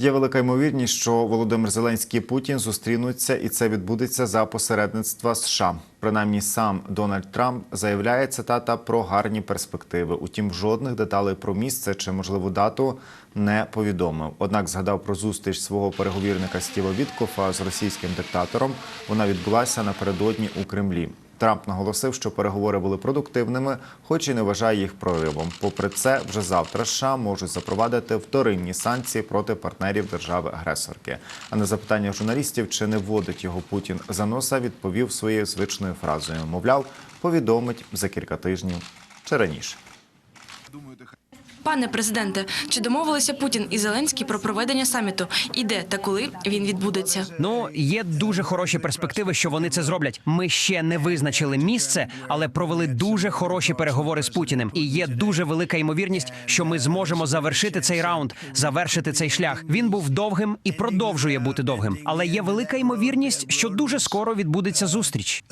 Є велика ймовірність, що Володимир Зеленський і Путін зустрінуться, і це відбудеться за посередництва США. Принаймні, сам Дональд Трамп заявляє цитата про гарні перспективи. Утім, жодних деталей про місце чи можливу дату не повідомив. Однак згадав про зустріч свого переговірника Стіва Віткофа з російським диктатором. Вона відбулася напередодні у Кремлі. Трамп наголосив, що переговори були продуктивними, хоч і не вважає їх проривом. Попри це, вже завтра США можуть запровадити вторинні санкції проти партнерів держави-агресорки. А на запитання журналістів, чи не вводить його Путін за носа, відповів своєю звичною фразою. Мовляв, повідомить за кілька тижнів чи раніше. Пане президенте, чи домовилися Путін і Зеленський про проведення саміту? І де та коли він відбудеться? Ну є дуже хороші перспективи, що вони це зроблять. Ми ще не визначили місце, але провели дуже хороші переговори з Путіним. І є дуже велика ймовірність, що ми зможемо завершити цей раунд, завершити цей шлях. Він був довгим і продовжує бути довгим. Але є велика ймовірність, що дуже скоро відбудеться зустріч.